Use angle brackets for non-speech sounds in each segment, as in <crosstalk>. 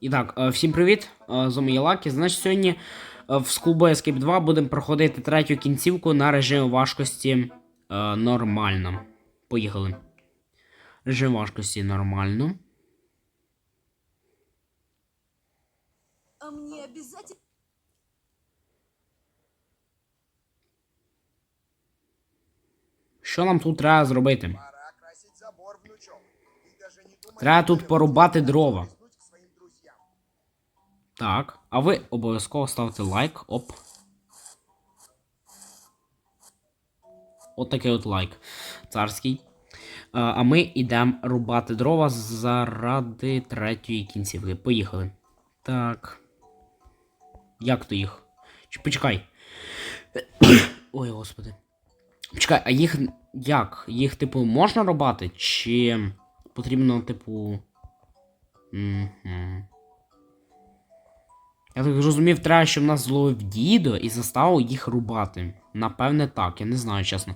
І так, е, всім привіт! е, З вами Лакі. Значить, сьогодні е, в Schoolboy Escape 2 будемо проходити третю кінцівку на режимі важкості е, нормально. Поїхали. Режим важкості нормально. А мне обязательно... Що нам тут треба зробити? Треба тут порубати дрова. Так, а ви обов'язково ставте лайк. Оп. От от лайк. Царський. А, а ми йдемо рубати дрова заради третьої кінцівки. Поїхали. Так. Як то їх? Чи почекай. <coughs> Ой, господи. Чекай, а їх як? Їх, типу, можна рубати? Чи потрібно, типу. Угу. Я так зрозумів, треба, щоб нас зловив дідо і заставив їх рубати. Напевне, так, я не знаю, чесно.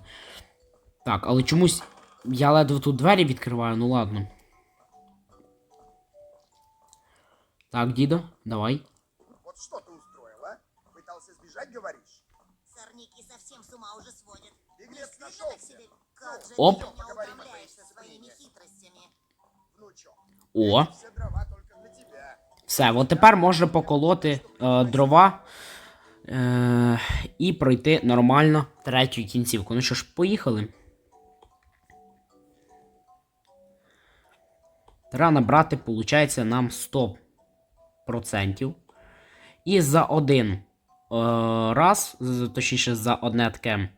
Так, але чомусь я ледве тут двері відкриваю, ну ладно. Так, дідо, давай. Вот что ты устроил, а? Пытался сбежать, говоришь? Сорняки совсем с ума уже сводят. Беглец Не нашелся. стыдно тебе? Как же Оп. ты меня Поговорим о утомляешь твоих со своими стремлениях. хитростями. Внучок. О, эти Все все, от тепер можна поколоти е, дрова е, і пройти нормально третю кінцівку. Ну що ж, поїхали. Треба набрати, виходить, нам 100%. І за один е, раз, точніше, за одне таке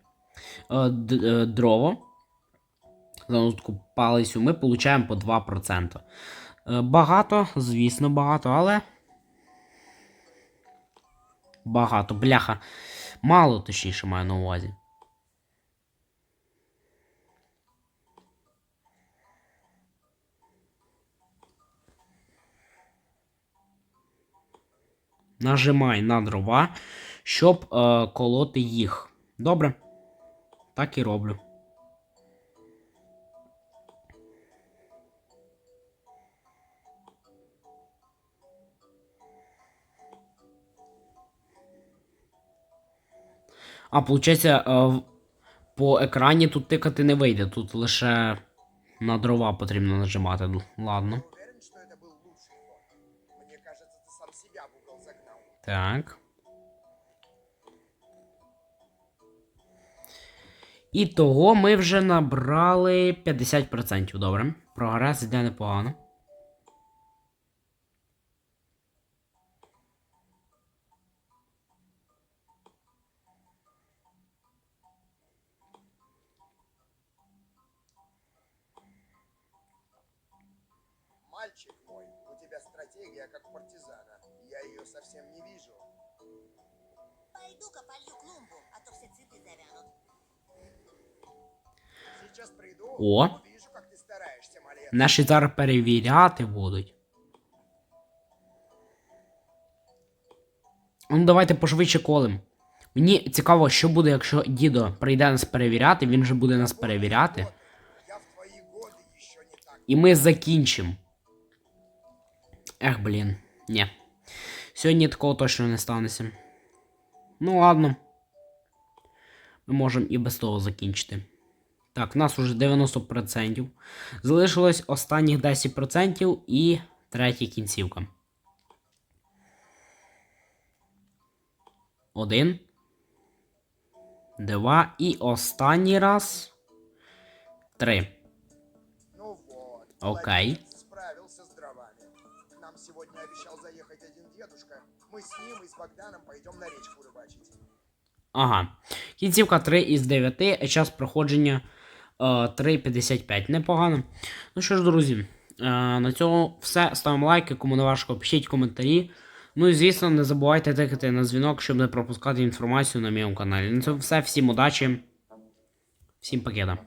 е, д- е, дрова, за таку палицю, ми получаємо по 2%. Е, Багато, звісно, багато, але. Багато, бляха. Мало, точніше, маю на увазі. Нажимай на дрова, щоб е, колоти їх. Добре. Так і роблю. А, виходить, по екрані тут тикати не вийде, тут лише на дрова потрібно нажимати. Ну, Ладно. Уверен, что это был лучший ход? Мне кажется, ты сам себя в угол загнал. Так. І того ми вже набрали 50%. Добре. Прогрес йде непогано. Мальчик мой, у тебя стратегия как у партизана. Я ее совсем не вижу. Пойду-ка полью клумбу, а то все цветы завянут. Сейчас приду, О. увижу, как ты стараешься, малец. Наші зараз перевіряти будуть. Ну, давайте пошвидше колем. Мені цікаво, що буде, якщо дідо прийде нас перевіряти, він же буде нас перевіряти. Я в твои годы еще не так. І ми закінчимо. Ех, блін. Ні. Сьогодні такого точно не станеться. Ну ладно. Ми можемо і без того закінчити. Так, у нас уже 90%. Залишилось останніх 10% і третя кінцівка. Один. Два. І останній раз. Три. Ну. Окей. Дровами. Нам сегодня обещал заехать один дедушка. Мы с ним и с Богданом пойдем на речку рыбачить. Ага. Кінцівка 3 із 9, а час проходження е, 3.55. Непогано. Ну що ж, друзі, е, на цьому все. Ставимо лайки, кому не важко, пишіть коментарі. Ну і звісно, не забувайте тикати на дзвінок, щоб не пропускати інформацію на моєму каналі. На цьому все. Всім удачі. Всім пакета.